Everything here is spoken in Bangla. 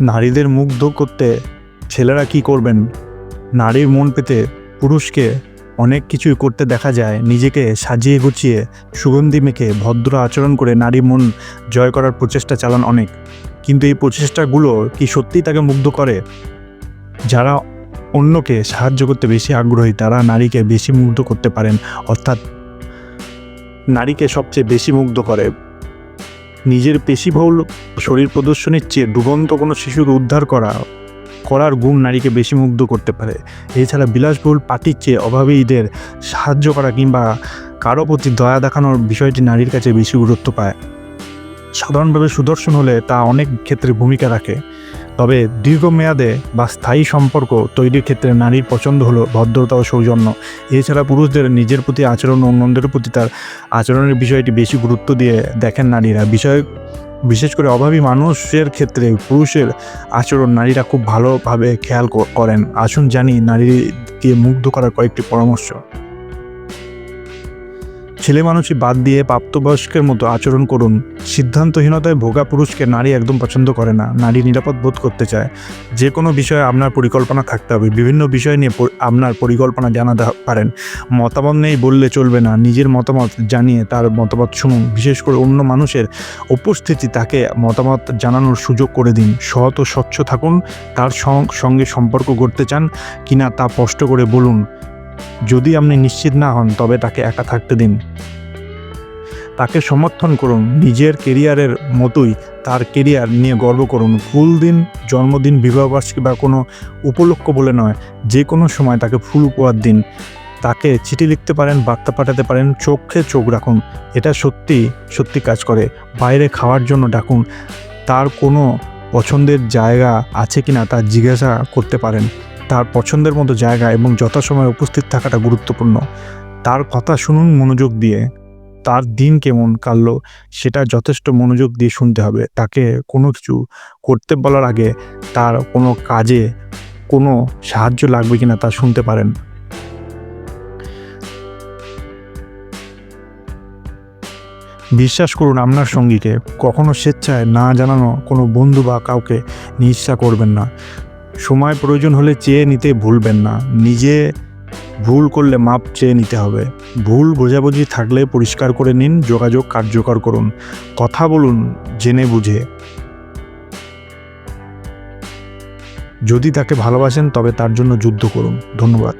নারীদের মুগ্ধ করতে ছেলেরা কি করবেন? নারীর মন পেতে পুরুষকে অনেক কিছুই করতে দেখা যায়। নিজেকে সাজিয়ে গুছিয়ে সুগন্ধি মেখে ভদ্র আচরণ করে নারী মন জয় করার প্রচেষ্টা চালান অনেক। কিন্তু এই প্রচেষ্টাগুলো কি সত্যিই তাকে মুগ্ধ করে? যারা অন্যকে সাহায্য করতে বেশি আগ্রহী, তারা নারীকে বেশি মুগ্ধ করতে পারেন। অর্থাৎ নারীকে সবচেয়ে বেশি মুগ্ধ করে। নিজের পেশিবহুল শরীর প্রদর্শনের চেয়ে ডুবন্ত কোনো শিশুকে উদ্ধার করা, করার গুণ নারীকে বেশি মুগ্ধ করতে পারে। এছাড়া বিলাসবহুল পার্টির চেয়ে অভাবীদের সাহায্য করা কিংবা কারও প্রতি দয়া দেখানোর বিষয়টি নারীর কাছে বেশি গুরুত্ব পায়। সাধারণভাবে সুদর্শন হলে তা অনেক ক্ষেত্রে ভূমিকা রাখে। তবে দীর্ঘমেয়াদে বা স্থায়ী সম্পর্ক তৈরির ক্ষেত্রে নারীর পছন্দ হলো ভদ্রতা ও সৌজন্য। এছাড়া পুরুষদের নিজের প্রতি আচরণ অন্যদের প্রতি তার আচরণের বিষয়টি বেশি গুরুত্ব দিয়ে দেখেন নারীরা। বিষয়, বিশেষ করে অভাবী মানুষের ক্ষেত্রে পুরুষের আচরণ নারীরা খুব ভালোভাবে খেয়াল করেন। আসুন জানি নারীকে মুগ্ধ করার কয়েকটি পরামর্শ। ছেলে মানুষই বাদ দিয়ে প্রাপ্তবয়স্কের মতো আচরণ করুন। সিদ্ধান্তহীনতায় ভোগা পুরুষকে নারী একদম পছন্দ করে না, নারী নিরাপদ বোধ করতে চায়। যে কোনো বিষয়ে আপনার পরিকল্পনা থাকতে হবে। বিভিন্ন বিষয় নিয়ে আপনার পরিকল্পনা জানাতে পারেন। মতামত নেই বললে চলবে না। নিজের মতামত জানিয়ে তার মতামত শুনুন। বিশেষ করে অন্য মানুষের উপস্থিতি তাকে মতামত জানানোর সুযোগ করে দিন। সৎ ও স্বচ্ছ থাকুন। তার সঙ্গে সম্পর্ক গড়তে চান কিনা তা স্পষ্ট করে বলুন। যদি আপনি নিশ্চিত না হন, তবে তাকে একা থাকতে দিন। তাকে সমর্থন করুন। নিজের কেরিয়ারের মতোই তার কেরিয়ার নিয়ে গর্ব করুন। ফুল দিন, জন্মদিন, বিবাহবার্ষিকী বা কোনো উপলক্ষ বলে নয়, যে কোনো সময় তাকে ফুল উপহার দিন। তাকে চিঠি লিখতে পারেন, বার্তা পাঠাতে পারেন, চোখে চোখ রাখুন। এটা সত্যি সত্যি কাজ করে। বাইরে খাওয়ার জন্য ডাকুন। তার কোনো পছন্দের জায়গা আছে কিনা তা জিজ্ঞাসা করতে পারেন। তার পছন্দের মতো জায়গা এবং যথাসময়ে উপস্থিত থাকাটা গুরুত্বপূর্ণ। তার কথা শুনুন, মনোযোগ দিয়ে। তার দিন কেমন কাটলো, সেটা যথেষ্ট মনোযোগ দিয়ে শুনতে হবে। তাকে কোনো কিছু করতে বলার আগে তার কোনো কাজে কোনো সাহায্য লাগবে কিনা তা শুনতে পারেন। বিশ্বাস করুন, আপনার সঙ্গীকে কখনো স্বেচ্ছায় না জানানো কোনো বন্ধু বা কাউকে নিঃসা করবেন না। সময় প্রয়োজন হলে চেয়ে নিতে ভুলবেন না। নিজে ভুল করলে মাপ চেয়ে নিতে হবে। ভুল বোঝাবুঝি থাকলে পরিষ্কার করে নিন, যোগাযোগ কার্যকর করুন। কথা বলুন, জেনে বুঝে। যদি তাকে ভালোবাসেন, তবে তার জন্য যুদ্ধ করুন। ধন্যবাদ।